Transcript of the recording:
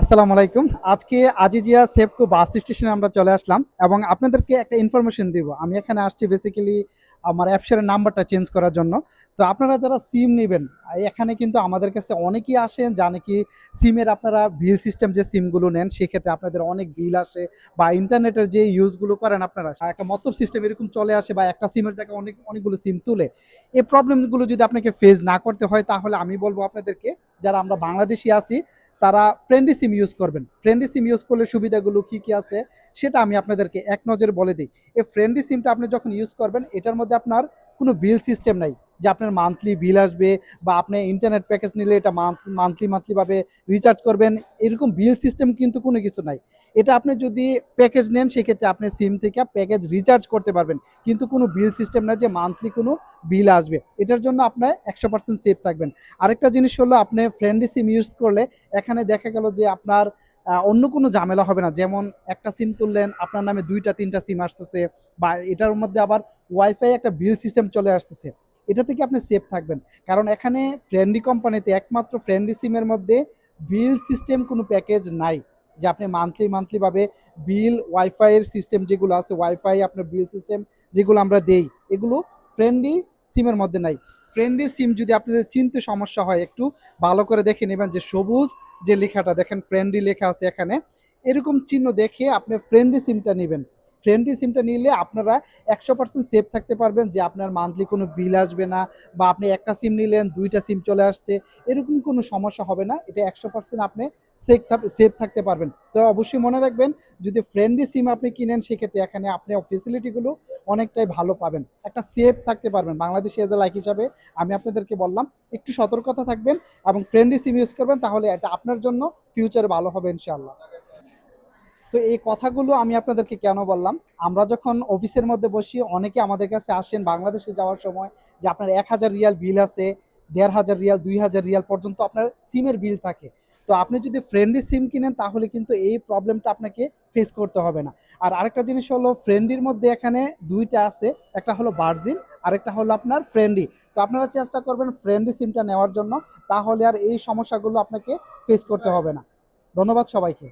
আসসালামু আলাইকুম। আজকে আজিজিয়া সেফকো বাস স্টেশনে আমরা চলে আসলাম এবং আপনাদেরকে একটা ইনফরমেশন দিব। আমি এখানে আসছি বেসিক্যালি আমার অ্যাপসের নাম্বারটা চেঞ্জ করার জন্য। তো আপনারা যারা সিম নেবেন, এখানে কিন্তু আমাদের কাছে অনেকেই আসেন যা নাকি সিমের আপনারা বিল সিস্টেম যে সিমগুলো নেন, সেক্ষেত্রে আপনাদের অনেক বিল আসে বা ইন্টারনেটের যে ইউজগুলো করেন আপনারা, একটা মতলব সিস্টেম এরকম চলে আসে বা একটা সিমের জায়গায় অনেক, অনেকগুলো সিম তুলে। এই প্রবলেমগুলো যদি আপনাকে ফেস না করতে হয়, তাহলে আমি বলব আপনাদেরকে, যারা আমরা বাংলাদেশি আছি তারা ফ্রেন্ডলি সিম ইউজ করবেন। ফ্রেন্ডলি সিম ইউজ করলে সুবিধাগুলো কি কি আছে, সেটা আমি আপনাদেরকে এক নজরে বলে দিই। এই ফ্রেন্ডলি সিমটা আপনি যখন ইউজ করবেন, এটার মধ্যে আপনার কোনো বিল সিস্টেম নাই। যে আপনার মান্থলি বিল আসবে বা আপনি ইন্টারনেট প্যাকেজ নিলে এটা মান্থলি মান্থলিভাবে রিচার্জ করবেন, এরকম বিল সিস্টেম কিন্তু কোনো কিছু নাই। এটা আপনি যদি প্যাকেজ নেন, সেক্ষেত্রে আপনি সিম থেকে প্যাকেজ রিচার্জ করতে পারবেন। কিন্তু কোনো বিল সিস্টেম না যে মান্থলি কোনো বিল আসবে। এটার জন্য আপনার একশো পার্সেন্ট সেফ থাকবেন। আরেকটা জিনিস হলো, আপনি ফ্রেন্ডলি সিম ইউজ করলে এখানে দেখা গেল যে আপনার অন্য কোনো ঝামেলা হবে না। যেমন একটা সিম তুললেন, আপনার নামে দুইটা, তিনটা সিম আসতেছে বা এটার মধ্যে আবার ওয়াইফাই একটা বিল সিস্টেম চলে আসতেছে। এটা থেকে আপনি সেফ থাকবেন। কারণ এখানে ফ্রেন্ডলি কোম্পানিতে একমাত্র ফ্রেন্ডলি সিমের মধ্যে বিল সিস্টেম কোনো প্যাকেজ নাই। যে আপনি মান্থলি মান্থলিভাবে বিল ওয়াইফাইয়ের সিস্টেম যেগুলো আছে ওয়াইফাই আপনার বিল সিস্টেম যেগুলো আমরা দেই, এগুলো ফ্রেন্ডলি সিমের মধ্যে নাই। ফ্রেন্ডলি সিম যদি আপনাদের চিনতে সমস্যা হয়, একটু ভালো করে দেখে নেবেন যে সবুজ যে লেখাটা, দেখেন ফ্রেন্ডলি লেখা আছে এখানে। এরকম চিহ্ন দেখে আপনি ফ্রেন্ডলি সিমটা নেবেন। ফ্রেন্ডলি সিমটা নিলে আপনারা একশো পার্সেন্ট সেফ থাকতে পারবেন যে আপনার মান্থলি কোনো বিল আসবে না বা আপনি একটা সিম নিলেন, দুইটা সিম চলে আসছে, এরকম কোনো সমস্যা হবে না। এটা একশো পার্সেন্ট আপনি সেফ সেফ থাকতে পারবেন। তো অবশ্যই মনে রাখবেন, যদি ফ্রেন্ডলি সিম আপনি কিনেন, সেক্ষেত্রে এখানে আপনি ফেসিলিটিগুলো অনেকটাই ভালো পাবেন। একটা সেফ থাকতে পারবেন। বাংলাদেশি এজ এ লাইক হিসাবে আমি আপনাদেরকে বললাম, একটু সতর্কতা থাকবেন এবং ফ্রেন্ডলি সিম ইউজ করবেন, তাহলে এটা আপনার জন্য ফিউচারে ভালো হবে ইনশাআল্লাহ। তো এই কথাগুলো আমি আপনাদেরকে কেন বললাম? আমরা যখন অফিসের মধ্যে বসি, অনেকে আমাদের কাছে আসেন বাংলাদেশে যাওয়ার সময় যে আপনার এক হাজার রিয়াল বিল আছে, দেড় হাজার রিয়াল, দুই হাজার রিয়াল পর্যন্ত আপনার সিমের বিল থাকে। তো আপনি যদি ফ্রেন্ডলি সিম কিনেন, তাহলে কিন্তু এই প্রবলেমটা আপনাকে ফেস করতে হবে না। আর আরেকটা জিনিস হলো ফ্রেন্ডির মধ্যে এখানে দুইটা আছে। একটা হলো ভার্জিন আরেকটা হলো আপনার ফ্রেন্ডলি তো আপনারা চেষ্টা করবেন ফ্রেন্ডলি সিমটা নেওয়ার জন্য। তাহলে আর এই সমস্যাগুলো আপনাকে ফেস করতে হবে না। ধন্যবাদ সবাইকে।